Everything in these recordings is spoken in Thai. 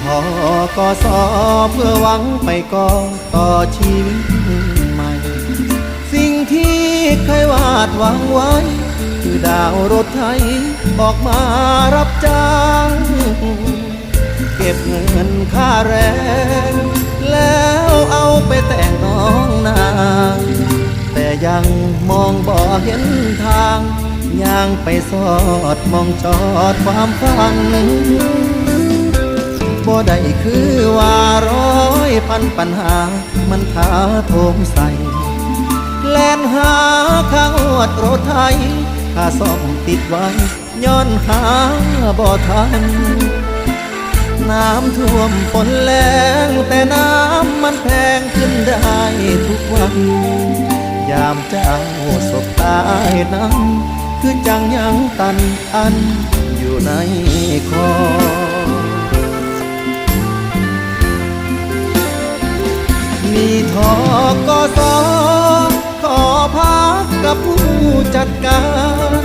ทอกอสอเพื่อหวังไปก่อต่อชีวิตใหม่ สิ่งที่เคยวาดหวังไว้ คือดาวรถไทยออกมารับจ้าง เก็บเงินค่าแรง แล้วเอาไปแต่งน้องนาง แต่ยังมองบ่เห็นทางย่างไปสอดมองจอดความฝัน บ่ได้คือว่าร้อยพันปัญหา มันท้าโถมใส่แล่นหาข้างอวดรถไทยค่าซ่อมติดไว้ ย้อนหาบ่ทัน น้ำท่วมฝนแรงแต่น้ำมันแพงขึ้นได้ทุกวัน ยามเจ้าสบตายนั้นคือจังยังตันอันอยู่ในคอ มีทอกอสอขอพักกับผู้จัดการ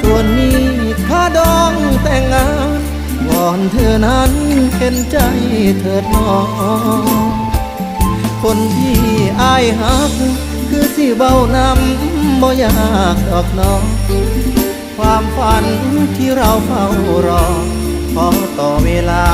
ส่วนนี้ค่าดองแต่งงานวอนเธอนั้นเห็นใจเถิดน้องคนที่อายหัก คือสิเบานำบ่อยากดอกน้องความฝันที่เราเฝ้ารอขอต่อเวลา